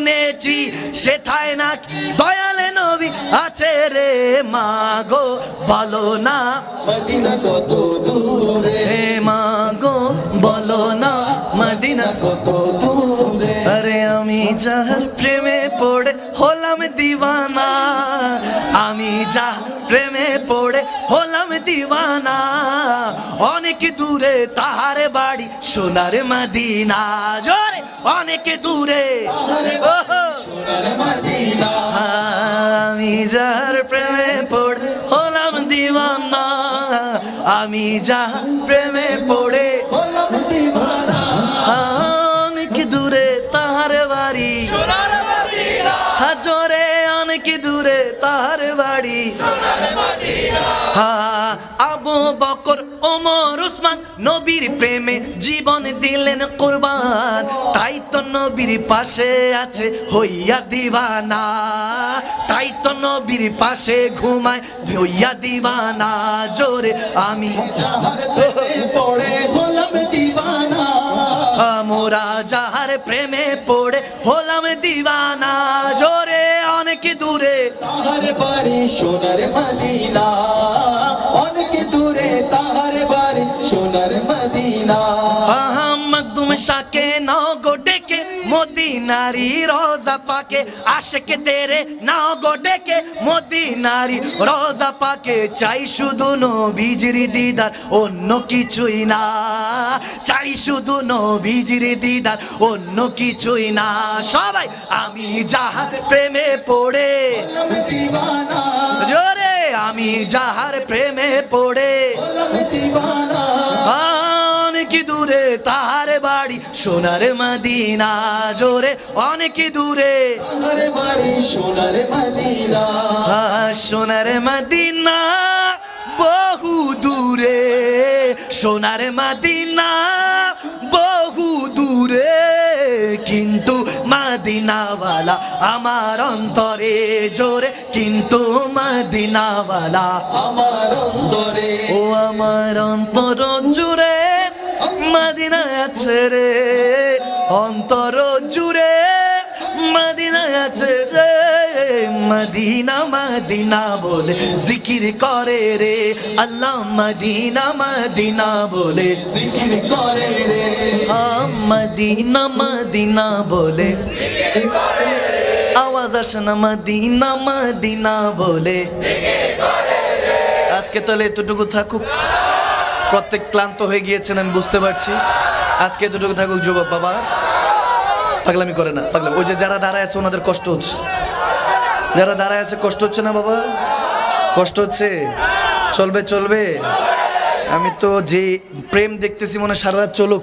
শুনেছি সেথায় না দয়ালে নবী আছে রে মাগো বলো না। মদিনা কত দূরে? হে মাগো বলো না মদিনা কত দূরে? আরে আমি যাহার প্রেমে পড়ে হলাম দিওয়ানা আমি যা প্রেমে পড়ে হলাম দিওয়ানা অনেক দূরে তাহার বাড়ি সোনার মদিনা জোরে অনেক দূরে। যার প্রেমে পড়ে হলাম দিওয়ানা। আমি যা প্রেমে পড়ে দূরে তাহার বাড়ি। আবু বকর, ওমর, উসমান নবীর প্রেমে জীবন দিলেন কোরবান। তাই তো নবীর পাশে আছে হইয়া দিবানা। তাই তো নবীর পাশে ঘুমায় হইয়া দিবানা। জোরে আমি পড়ে মোরা যাহার প্রেমে পড়ে হলাম দিবানা জোরে অনেক দূরে। তাহার বাড়ি সোনার মদিনা অনেক দূরে তাহার বাড়ি সোনার মদিনা। মকদুম শাকে ডেকে মদিনারি রোজা পাকে আশেকে তেরে নাও গো ডেকে। মদিনারি রোজা পাকে চাই শুধু নবীজির দিদার অন্য কিছুই না। চাই শুধু নবীজির দিদার অন্য কিছুই না। সবাই আমি যাহার প্রেমে পড়ে। জোরে আমি যাহার প্রেমে পড়ে। অনেক দূরে তাহার বাড়ি সোনার মদিনা জোরে অনেক দূরে। তাহার বাড়ি সোনার মদিনা। সোনার মদিনা বহু দূরে সোনার মদিনা বহু দূরে। কিন্তু মদিনাওয়ালা আমার অন্তরে জোরে কিন্তু মদিনাওয়ালা আমার অন্তরে ও আমার অন্তর জুড়ে মাদিনা আছে রে। অন্তর জুড়ে মাদিনা আছে রে। মদিনা মদিনা বলে জিকির করে রে। আল্লাহ মদিনা মদিনা বলে জিকির করে রে। মদিনা মদিনা বলে আওয়াজ আসে না, মদিনা মদিনা বলে আজকে তাহলে এতটুকু থাকুক। প্রত্যেক ক্লান্ত হয়ে গিয়েছেন, আমি বুঝতে পারছি। আজকে দুটো থাকুক যুবক বাবা। পাগলামি করে না, পাগলামি। ওই যে যারা দাঁড়ায় আছে, ওনাদের কষ্ট হচ্ছে। যারা দাঁড়ায় আছে, কষ্ট হচ্ছে না বাবা? কষ্ট হচ্ছে? চলবে চলবে। আমি তো যে প্রেম দেখতেছি, মনে সারা রাত চলুক।